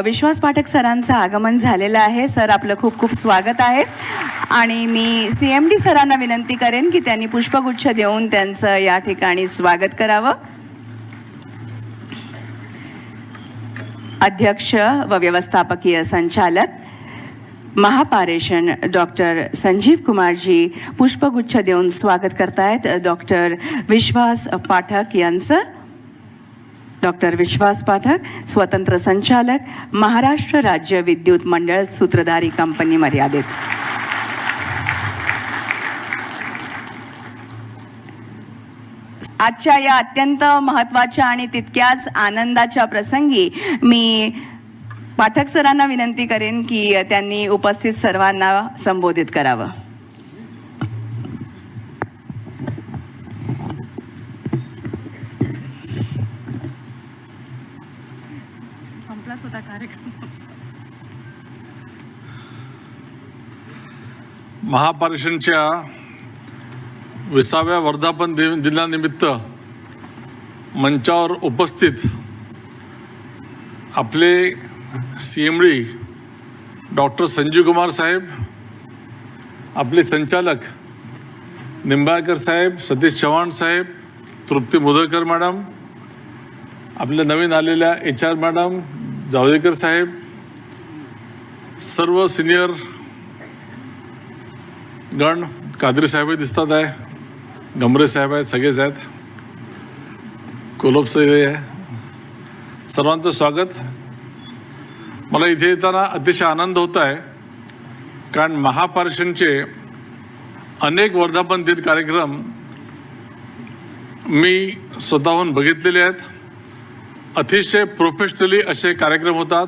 विश्वास पाठक सरांचं आगमन झालेलं आहे. सर आपलं खूप खूप स्वागत आहे. आणि मी सी एम डी सरांना विनंती करेन की त्यांनी पुष्पगुच्छ देऊन त्यांचं या ठिकाणी स्वागत करावं. अध्यक्ष व व्यवस्थापकीय संचालक महापारेषण डॉक्टर संजीव कुमारजी पुष्पगुच्छ देऊन स्वागत करतायत. डॉक्टर विश्वास पाठक यांचं डॉक्टर विश्वास पाठक स्वतंत्र संचालक महाराष्ट्र राज्य विद्युत मंडळ सूत्रधारी कंपनी मर्यादित. आजच्या या अत्यंत महत्त्वाच्या आणि तितक्याच आनंदाच्या प्रसंगी मी पाठक सरांना विनंती करेन की त्यांनी उपस्थित सर्वांना संबोधित करावं. आपलाच होता कार्यक्रम. महापारेषणच्या विसाव्या वर्धापन दिन दिनानिमित्त मंचावर उपस्थित आपले सीएमडी डॉक्टर संजीव कुमार साहेब आपले संचालक निंबाळकर साहेब सतीश चव्हाण साहेब तृप्ती मुदळकर मॅडम आपल्या नवीन आलेल्या एच आर मॅडम जावडेकर साहेब सर्व सिनियर गण कादरी साहेब दिसतात आहे गमरे साहेब आहेत सगळेच आहेत. कोलोप साहेब आहे. सर्वांचं स्वागत. मला इथे येताना अतिशय आनंद होत आहे कारण महापारेषणचे अनेक वर्धापन दिन कार्यक्रम मी स्वतःहून बघितलेले आहेत. अतिशय प्रोफेशनली असे कार्यक्रम होतात.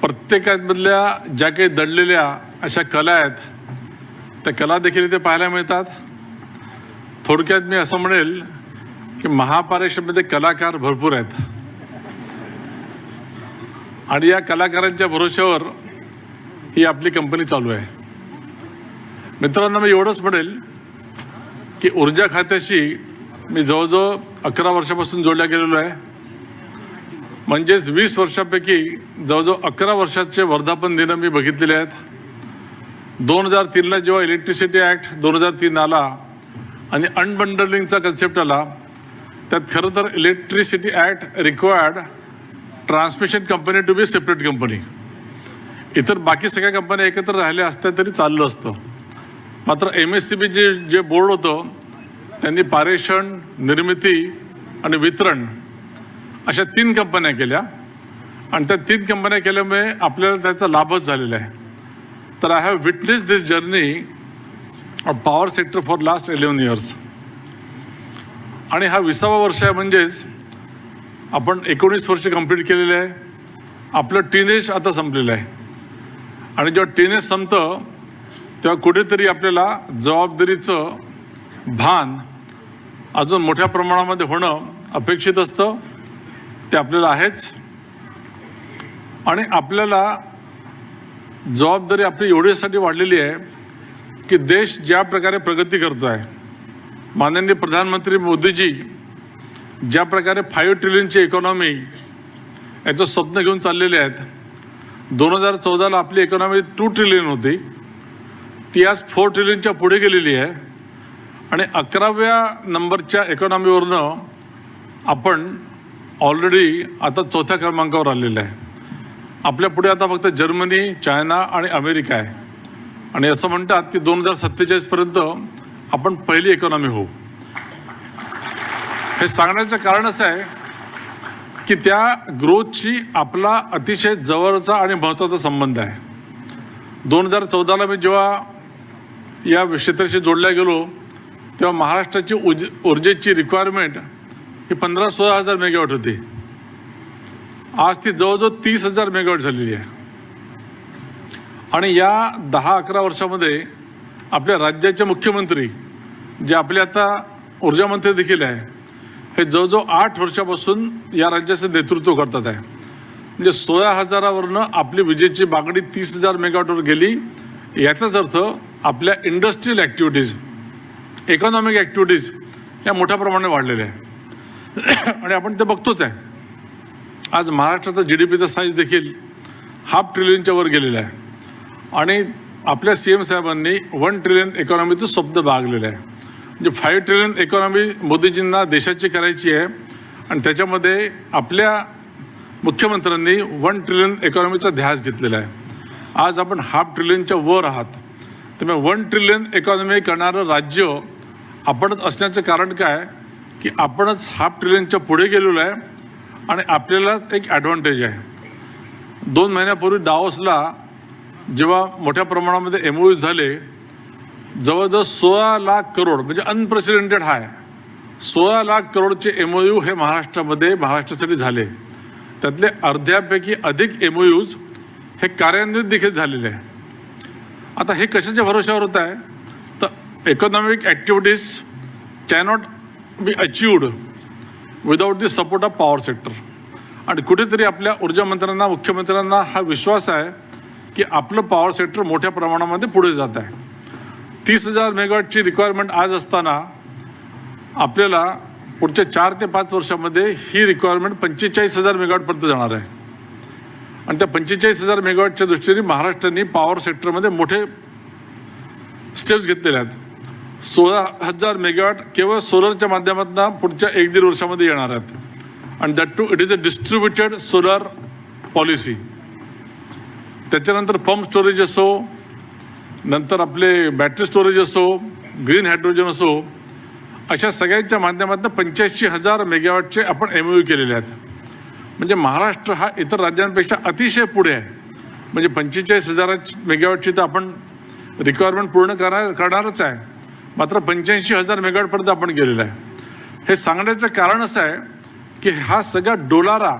प्रत्येकामधल्या ज्या काही दडलेल्या अशा कला आहेत त्या कला देखील इथे पाहायला मिळतात. थोडक्यात मी असं म्हणेल की महापारेषणमध्ये कलाकार भरपूर आहेत. आणि या कलाकारांच्या भरोश्यावर ही आपली कंपनी चालू आहे. मित्रांनो मी एवढंच म्हणेल की ऊर्जा खात्याशी मी जवळजवळ अकरा वर्षापासून जोडल्या गेलेलो आहे. म्हणजेच वीस वर्षापैकी जवळजवळ अकरा वर्षाचे वर्धापन दिनं मी बघितलेले आहेत. दोन हजार तीनला जेव्हा इलेक्ट्रिसिटी ॲक्ट दोन हजार तीन आला आणि अनबंडलिंगचा कन्सेप्ट आला त्यात खरं तर electricity act required transmission company to be separate company इतर बाकी सगळ्या कंपन्या एकत्र राहिल्या असत्या तरी चाललं असतं. मात्र M S C B J जे बोर्ड होतं त्यांनी पारेषण निर्मिती आणि वितरण अशा तीन कंपन्या केल्या. आणि त्या तीन कंपन्या केल्यामुळे आपल्याला त्याचा लाभच झालेला आहे. तर I have witness this journey of power sector for last eleven years आणि हा विसावा वर्ष आहे म्हणजेच आपण एकोणीस वर्ष कंप्लीट केलेलं आहे. आपलं टीनेज आता संपलेलं आहे. आणि जेव्हा टीनेज संपतं तेव्हा कुठेतरी आपल्याला जबाबदारीचं भान अजून मोठ्या प्रमाणामध्ये होणं अपेक्षित असतं. ते आपल्याला आहेच. आणि आपल्याला जबाबदारी आपली एवढ्यासाठी वाढलेली आहे की देश ज्या प्रकारे प्रगती करतो आहे माननीय प्रधानमंत्री मोदीजी ज्या प्रकारे फाईव्ह ट्रिलियनची इकॉनॉमी याचं स्वप्न घेऊन चाललेले आहेत. दोन हजार चौदाला आपली इकॉनॉमी टू ट्रिलियन होती. ती आज फोर ट्रिलियनच्या पुढे गेलेली आहे. आणि अकराव्या नंबरच्या इकॉनॉमीवरनं आपण ऑलरेडी आता चौथ्या क्रमांकावर आलेलं आहे. आपल्या पुढे आता फक्त जर्मनी चायना आणि अमेरिका आहे. आणि असं म्हणतात की दोन हजार सत्तेचाळीसपर्यंत आपण पहिली इकॉनॉमी होऊ. हे सांगण्याचं कारण असं आहे की त्या ग्रोथची आपला अतिशय जवळचा आणि महत्त्वाचा संबंध आहे. दोन हजार चौदाला मी जेव्हा या क्षेत्राशी जोडल्या गेलो तेव्हा महाराष्ट्राची उज ऊर्जेची रिक्वायरमेंट ही पंधरा सोळा हजार मेगावॅट होती. आज ती जवळजवळ तीस हजार मेगावॅट झालेली आहे. आणि या दहा अकरा वर्षामध्ये आपल्या राज्याचे मुख्यमंत्री जे आपले आता ऊर्जामंत्री देखील आहे हे जवळजवळ आठ वर्षापासून या राज्याचं नेतृत्व करतात आहे. म्हणजे सोळा हजारावरनं आपली विजेची मागणी तीस हजार मेगावॅटवर गेली याचाच अर्थ आपल्या इंडस्ट्रीयल ॲक्टिव्हिटीज इकॉनॉमिक ॲक्टिव्हिटीज या मोठ्या प्रमाणात वाढलेल्या आहे. आणि आपण ते बघतोच आहे. आज महाराष्ट्राचा जी डी पीचा साईज देखील हाफ ट्रिलियनच्या वर गेलेला आहे. आणि आपल्या सी एम साहेबांनी वन ट्रिलियन इकॉनॉमीचं शब्द बागलेलं आहे. म्हणजे फाईव्ह ट्रिलियन इकॉनॉमी मोदीजींना देशाची करायची आहे. आणि त्याच्यामध्ये आपल्या मुख्यमंत्र्यांनी वन ट्रिलियन इकॉनॉमीचा ध्यास घेतलेला आहे. आज आपण हाफ ट्रिलियनच्या वर आहात. त्यामुळे वन ट्रिलियन इकॉनॉमी करणारं राज्य आपणच असण्याचं कारण काय? की आपणच हाफ ट्रिलियनच्या पुढे गेलेलो आहे आणि आपल्यालाच एक ॲडव्हान्टेज आहे. दोन महिन्यापूर्वी दावसला जेव्हा मोठ्या प्रमाणामध्ये एम झाले जवळजवळ सोळा लाख करोड म्हणजे अनप्रेसिडेंटेड हाय सोळा लाख करोडचे एम हे महाराष्ट्रामध्ये महाराष्ट्रासाठी झाले. त्यातले अर्ध्यापैकी अधिक एम हे कार्यान्वित देखील झालेले आहे. आता हे कशाच्या भरोश्यावर होत आहे? Economic economic activities cannot be achieved without the support of power sector आणि कुठेतरी आपल्या ऊर्जा मंत्र्यांना मुख्यमंत्र्यांना हा विश्वास आहे की आपलं पॉवर सेक्टर मोठ्या प्रमाणामध्ये पुढे जात आहे. तीस हजार मेगावॅटची रिक्वायरमेंट आज असताना आपल्याला पुढच्या चार ते पाच वर्षामध्ये ही रिक्वायरमेंट पंचेचाळीस हजार मेगावॅटपर्यंत जाणार आहे. आणि त्या पंचेचाळीस हजार मेगावॅटच्या दृष्टीने महाराष्ट्राने पॉवर सेक्टरमध्ये मोठे स्टेप्स घेतलेले आहेत. सोळा हजार मेगावॅट केवळ सोलरच्या माध्यमातून पुढच्या एक दीड वर्षामध्ये येणार आहेत. आणि that to it is a distributed solar policy त्याच्यानंतर पंप स्टोरेज असो नंतर आपले बॅटरी स्टोरेज असो ग्रीन हायड्रोजन असो अशा सगळ्यांच्या माध्यमातून पंच्याऐंशी हजार मेगावॅटचे आपण एम यू केलेले आहेत. म्हणजे महाराष्ट्र हा इतर राज्यांपेक्षा अतिशय पुढे आहे. म्हणजे पंचेचाळीस हजाराची मेगावॅटची तर आपण रिक्वायरमेंट पूर्ण करा करणारच आहे. मात्र पंच्याऐंशी हजार मेगावॅटपर्यंत आपण गेलेलं आहे. हे सांगण्याचं कारण असं आहे की हा सगळा डोलारा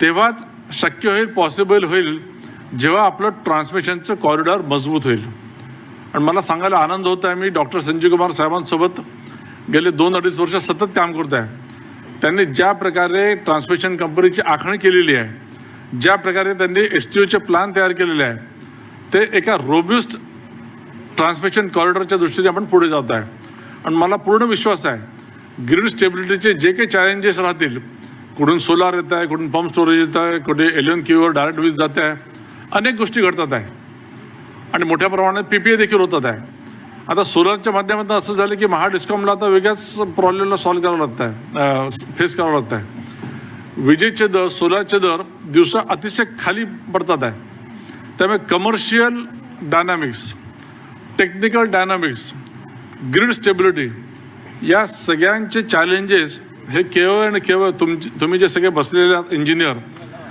तेव्हाच शक्य होईल पॉसिबल होईल जेव्हा आपलं ट्रान्समिशनचं कॉरिडॉर मजबूत होईल. आणि मला सांगायला आनंद होत आहे मी डॉक्टर संजीव कुमार साहेबांसोबत गेले दोन अडीच वर्ष सतत काम करत आहे. त्यांनी ज्या प्रकारे ट्रान्समिशन कंपनीची आखणी केलेली आहे ज्या प्रकारे त्यांनी एस टी ओचे प्लॅन तयार केलेले आहे ते एका रोब्युस्ट ट्रान्समिशन कॉरिडॉरच्या दृष्टीने आपण पुढे जात आहे. आणि मला पूर्ण विश्वास आहे ग्रीड स्टेबिलिटीचे जे काही चॅलेंजेस राहतील कुठून सोलार येत आहे कुठून पंप स्टोरेज येत आहे कुठे एलियन क्यूवर डायरेक्ट वीज जाते आहे अनेक गोष्टी घडतात आहे. आणि मोठ्या प्रमाणात पी पी ए देखील होतात आहे. आता सोलारच्या माध्यमातून असं झालं की महाडिस्कॉमला आता वेगळ्याच प्रॉब्लेमला सॉल्व्ह करावं लागतं आहे फेस करावं लागतं आहे विजेचे दर सोलारचे दर दिवसा अतिशय खाली पडतात आहे. त्यामुळे commercial dynamics technical dynamics grid stability या सगळ्यांचे चॅलेंजेस हे केवळ आणि केवळ तुमचे तुम्ही जे सगळे बसलेले आहात इंजिनियर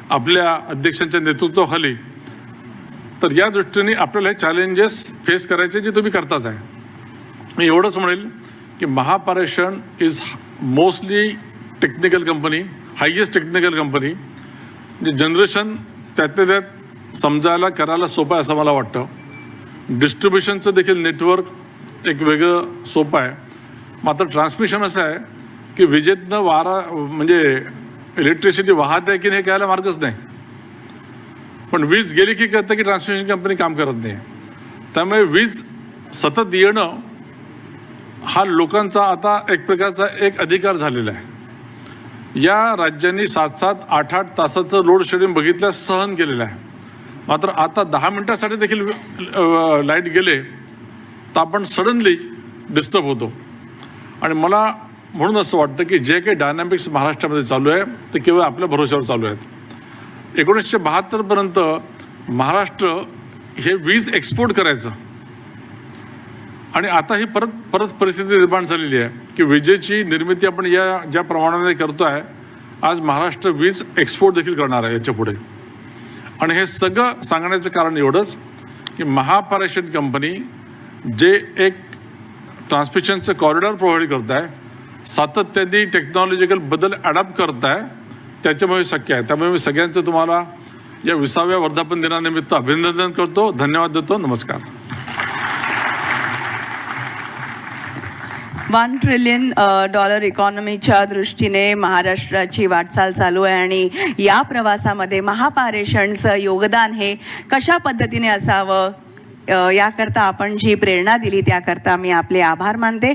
आपल्या अध्यक्षांच्या नेतृत्वाखाली तर या दृष्टीने आपल्याला हे चॅलेंजेस फेस करायचे जे तुम्ही करताच आहे. मी एवढंच म्हणेल की Mahapareshan is mostly technical company highest technical company जे जनरेशन त्यातल्या त्यात समजायला करायला सोपं आहे असं मला वाटतं. डिस्ट्रीब्युशनचं देखील नेटवर्क एक वेगळं सोपं आहे. मात्र ट्रान्समिशन असं आहे की विजेतनं वारा म्हणजे इलेक्ट्रिसिटी वाहत आहे की नाही हे कळायला मार्गच नाही. पण वीज गेली की कळतं की ट्रान्समिशन कंपनी काम करत नाही. त्यामुळे वीज सतत येणं हा लोकांचा आता एक प्रकारचा एक अधिकार झालेला आहे. या राज्यांनी सात सात आठ आठ तासाचं लोड शेडिंग बघितल्यास सहन केलेलं आहे. मात्र आता दहा मिनिटासाठी देखील लाइट गेले तर आपण सडनली डिस्टर्ब होतो. आणि मला म्हणून असं वाटतं की जे काही डायनॅमिक्स महाराष्ट्रामध्ये चालू आहे ते केवळ आपल्या भरोश्यावर चालू आहेत. एकोणीसशे बहात्तरपर्यंत महाराष्ट्र हे वीज एक्सपोर्ट करायचं. आणि आता ही परत परत परिस्थिती निर्माण झालेली आहे की विजेची निर्मिती आपण या ज्या प्रमाणामध्ये करतो आहे आज महाराष्ट्र वीज एक्सपोर्ट देखील करणार आहे याच्यापुढे. आणि हे सगळं सांगण्याचं कारण एवढंच की महापारेषण कंपनी जे एक ट्रान्समिशनचं कॉरिडॉर प्रोव्हाइड करत आहे सातत्याने टेक्नॉलॉजिकल बदल अडॅप्ट करत आहे त्याच्यामुळे शक्य आहे. त्यामुळे मी सगळ्यांचं तुम्हाला या विसाव्या वर्धापन दिनानिमित्त अभिनंदन करतो धन्यवाद देतो नमस्कार. वन ट्रिलियन डॉलर इकॉनॉमीच्या दृष्टीने महाराष्ट्राची वाटचाल चालू आहे आणि या प्रवासामध्ये महापारेषणचं योगदान हे कशा पद्धतीने असावं याकरता आपण जी प्रेरणा दिली त्याकरता मी आपले आभार मानते.